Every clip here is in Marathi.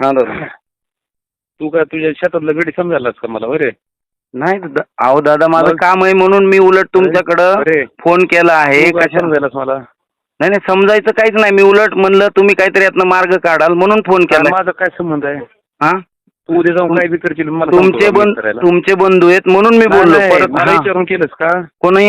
हा दादा. तू काय तुझ्या शेतातलं गडी समजायलास का मला? बरे नाही दादा अहो दादा माझं मग? काम आहे म्हणून मी उलट तुमच्याकडं अरे. फोन केला आहे. तू काय कशा समजायलास मला? नाही नाही समजायचं काहीच नाही. मी उलट म्हणलं तुम्ही काहीतरी यातनं मार्ग काढाल म्हणून फोन केला माझा काय संबंध आहे? हा? तू उद्या जाऊन काय बी करशील मला तुमचे करायला? तुमचे बंधू आहेत म्हणून मी नाही, बोललो. नाही, परत मला हा. विचारून केलंस का? कोणी?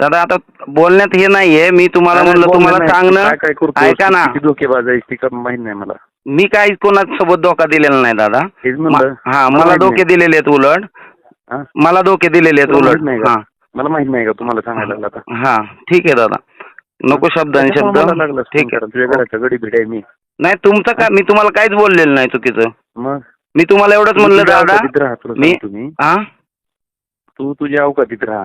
दादा आता बोलण्यात हे नाहीये. मी तुम्हाला नाही, म्हणलं तुम्हाला नाही. सांगणं. काय काय करतो ऐका ना. किती धोकेबाज आहेस? ती का माहीत नाही मला. मी काही कोणासोबत धोका दिलेला नाही दादा. हेच मा- म्हणलं. हा मला माहीत धोके नाही. दिलेले आहेत उलट. हा? मला धोके दिलेले आहेत तुला उलट. माहीत नाही का? हा. मला माहीत नाही का? तुम्हाला सांगायला लागला आता. हा ठीक आहे दादा. नको शब्दाने शब्द त्याच्यामुळे मला लागलं ठीक आहे. तुझ्या घराचा गडी भिड आहे मी. नाही तुमचं काय? मी तुम्हाला काहीच बोललेलं नाही चुकीचं. मग? मी तुम्हाला एवढंच म्हणलं तुझ्या दादा. अवकातीत राहा तुला मी सांगतो मी. हा? तू तुझ्या अवकातीत राहा.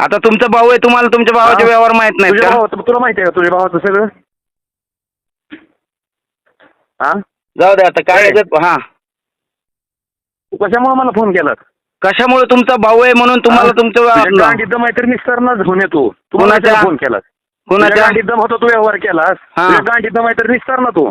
आता तुमचा भाऊ आहे तुम्हाला तुमच्या भावाचे. व्यवहार माहीत तुझ्या का भावाचं तुला माहिती आहे का तुझ्या भावाचं सगळं हा जाऊ द्या आता काय. याच्यात- हा तू कशामुळे मला फोन केलास कशामुळे तुमचा भाऊ आहे म्हणून तुम्हाला? तुमचं तुझ्या गांडीत दम आहे तर निस्तारणाच होणे तू कोणाच्या? फोन केलास तुझ्या कोणाच्या गांडीत दम होता तू व्यवहार केलास हा. तुझ्या गांडीत दम आहे तर निस्तार ना तू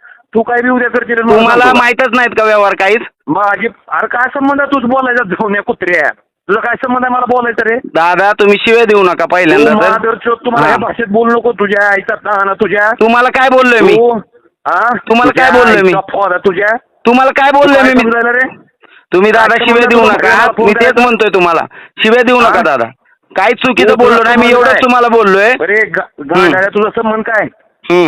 तू काय बी उद्या करशील आणि मला तुम्हाला सांगतो का? माहितच नाहीत का व्यवहार काहीच? माझी अरे काय संबंध आहे? तूच बोलायचा जाऊन कुत्र्या तुझा काय संबंध आहे मला बोलायचं रे? दादा तुम्ही शिव्या देऊ नका पहिल्यांदा तर. महादरचोद तुम्हाला हा. या भाषेत बोलू नको. तुझ्या आईचा ताना तुझ्या. तुम्हाला काय बोललोय मी? तू हा? तुम्हाला तुझ्या काय बोललोय मी? आईचा तुझ्या. तुम्हाला काय बोललोय काय मी? समजायला रे? तुम्ही दादा काय शिव्या देऊ नका. मी तेच? म्हणतोय तुम्हाला. शिव्या देऊ नका हा? दादा. काहीच चुकीचं तू- बोललो तुझा नाही मी एवढंच काय? तुम्हाला बोललोय. अरे गा- गांडाळ्या तुझा संबंध काय? हम्म.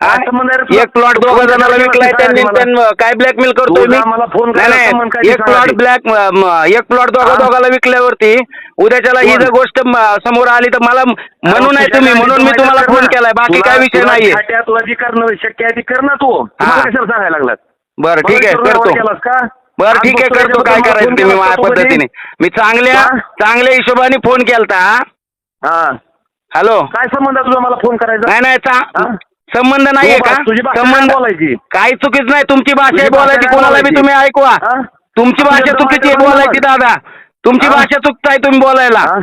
आहे? एक प्लॉट दोघा जणांना विकलाय त्यांनी काय ब्लॅकमेल करतोय मी? नाही एक प्लॉट ब्लॅक एक प्लॉट दोघा? दोघाला विकल्यावरती उद्याच्याला ही? जर गोष्ट समोर आली तर मला म्हणून नाही तुम्ही म्हणून मी तुम्हाला फोन केलाय. बाकी काय विषय नाहीये नाहीये. तुला जी करणं शक्य आहे ती कर ना तू. मला कशाला सांगायला लागलात बरं ठीक आहे करतो. बरं ठीक आहे करतो. काय करायचं तुम्ही माझ्या? पद्धतीने? मी चांगल्या? चांगल्या हिशोबाने फोन केलता हॅलो काय संबंध आहे तुझा मला फोन करायचा? नाही नाही संबंध नाहीये का बा- तुझी भाषा संबंध काय बोलायची काही चुकीच नाही तुमची भाषा तुझी आहे भाषा बोलायची कोणाला बी बोलायची? तुम्ही ऐकवा हा? तुमची भाषा चुकीची आहे बोलायची. दादा तुमची हा? भाषा चुकताय तुम्ही बोलायला हा?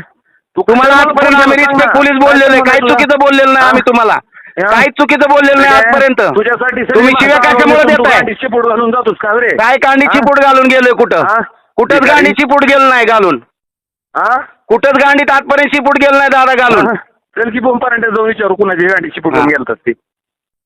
तू तुम्हाला कशाला आजपर्यंत आम्ही? रिस्पेक्ट सांग पोलीस. बोललेलो आहे काय काही चुकीचं बोललेलं नाही? आम्ही तुम्हाला हा? काही चुकीचं बोललेलं नाही. आजपर्यंत तुझ्यासाठी सगळी तुम्ही शिव्या कशामुळे आवडून तू देताय गांडीची पोट घालून जातोस का रे काय गांडीची हा? पूट घालून गेलोय कुठं? कुठंच भिकारी? गांडीची पूट गेलं नाही घालून हा? कुठंच गांडीत आजपर्यंत शिपूट गेलं नाही दादा घालून हा? चल की बोंब पर्यंत जाऊन विचारू कुणाची गांडीची पोट हा. गेलतात ती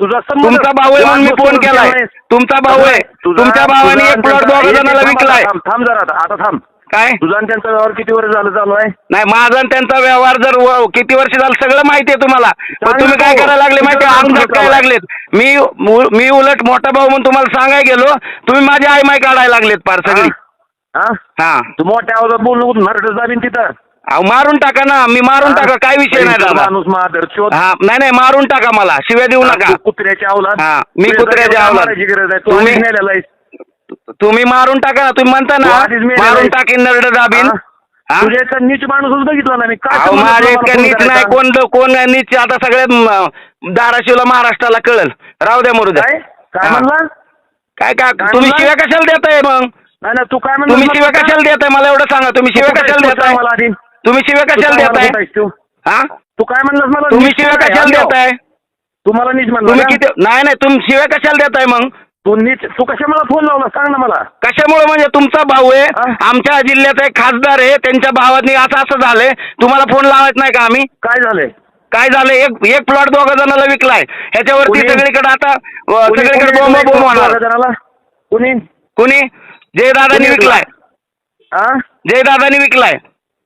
तुझा तुमचा भाऊ आहे म्हणून मी फोन केलाय. तुमचा भाऊ आहे. तुमच्या भावाने एक प्लॉट दोघा थांब, विकलाय. थांब जरा आता आता थांब. काय? तुझा आणि त्यांचा व्यवहार किती वर्ष झालं चालू आहे? नाही माझा आणि त्यांचा व्यवहार जर व- किती वर्ष झालं सगळं माहिती आहे तुम्हाला. पण तुम्ही काय. करायला लागले माहिती झटकायला काय? लागलेत? मी मु- मी उलट मोठा भाऊ म्हणून तुम्हाला सांगायला गेलो. तुम्ही माझी आई माय काढायला लागलेत पार सगळी. हा? हा? तू मोठ्या आवाजात बोल नको जाबीन तिथं. अहो मारून टाका ना. मी मारून? टाका. काय विषय नाही दादा. माणूस माधर शोध. हा नाही नाही मारून टाका मला. शिव्या देऊ नका. कुत्र्याच्या अवलाद. हा, मी कुत्र्याच्या अवलाद. मारायची गरज आहे. तू तुम्ही- आधीच नेलेला आहेस. तुम्ही मारून टाका. ना तुम्ही म्हणता ना तू आधीच मेलेला मारून आहेस. टाकीन नरड दाबीन. हा? तुझ्या इतका नीच माणूसच बघितला ना मी. काय अहो संबंध माझ्या तुला इतक्या फोन नीच नाही? कोण कोण नीच आता सगळ्यात म, धाराशिवला महाराष्ट्राला कळल. राहू द्या मरू द्या. काय? काय हा. म्हणला? काय काय? काय तुम्ही म्हणला? शिव्या कशाला देताय मग? नाही नाही तू काय म्हणला? तुम्ही शिव्या. कशाला देताय? मला एवढं सांगा. तुम्ही शिव्या कशाला देताय? मला आधी. तुम्ही शिव्या कशाला देताय? हा? तू काय म्हणलास मला? तुम्ही शिव्या म्हणला. कशाला देताय? तू मला नीच म्हणला तुम्ही? किती नाही नाही तुम्ही शिव्या कशाला देताय मग? तू नीच तू कशा मला फोन लावला? सांग ना मला. कशामुळे म्हणजे तुमचा भाऊ आहे? आमच्या जिल्ह्याचा एक खासदार आहे त्यांच्या भावानी असं असं झालंय. तुम्हाला फोन लावायच नाही का आम्ही? काय झालंय? काय झालं एक एक प्लॉट दोघा जणांना विकलाय. ह्याच्यावरती? सगळीकडे आता सगळीकडे बोंब बोंब होणार. जणाला? कुणी? कुणी? जयदादानी विकलाय. हा जयदादानी विकलाय.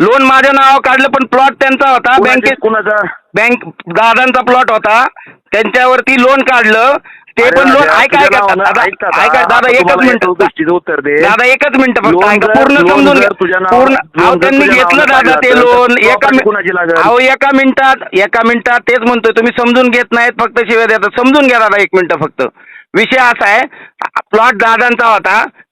लोन माझ्या नावावर काढलं पण प्लॉट त्यांचा होता. बँकेत कुणाचा? बँक दादांचा प्लॉट होता. त्यांच्यावरती लोन काढलं. ते पण लोन ऐका ऐका दादा ऐक दादा एकच मिनिट. उत्तर दे. दादा एकच मिनिट फक्त ऐका पूर्ण समजून घ्या. पूर्ण अहो त्यांनी घेतलं दादा ते लोन एका? अहो एका मिनिटात एका मिनिटात तेच म्हणतोय. तुम्ही समजून घेत नाहीत फक्त शिव्या देतात. समजून घ्या दादा एक मिनिट फक्त. विषय असा आहे प्लॉट दादांचा होता.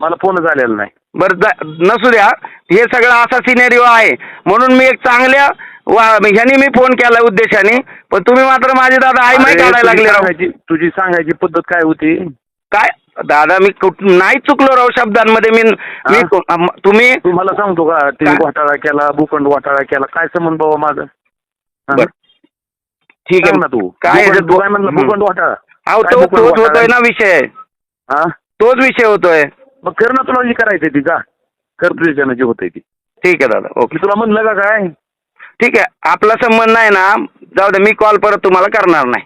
मला फोनच आलेला नाही. बरं जा- नसू द्या. हे सगळं असा सिनेरिओ आहे. म्हणून मी एक चांगल्या वा- ह्यानी मी फोन केला उद्देशाने. पण तुम्ही मात्र माझे दादा आई माही अरे, काढायला तुझी लागले राव. सांगायची तुझी सांगायची पद्धत काय होती? काय? दादा मी कुठ नाही चुकलो राव शब्दांमध्ये. मी मी अम, तुम्ही तू मला सांगतो का? ते काय? घोटाळा केला भूखंड घोटाळा केला. काय संबंध बाबा माझं? हा? बरं. ठीक सांग ना आहे तू. काय भूखंड- तू काय म्हणलं. भूखंड घोटाळा. अहो काय तो भूखंड तोच घोटाळा? होतोय ना विषय. हा? तोच विषय होतोय. मग कर ना तुला जी करायचंय ती जा. कर तुझ्यानं जी होतंय ती. ठीक आहे दादा ओके. तुला म्हणलं का काय? ठीक आहे आपला संबंध नाही ना जाऊ दे मी कॉल परत तुम्हाला करणार नाही.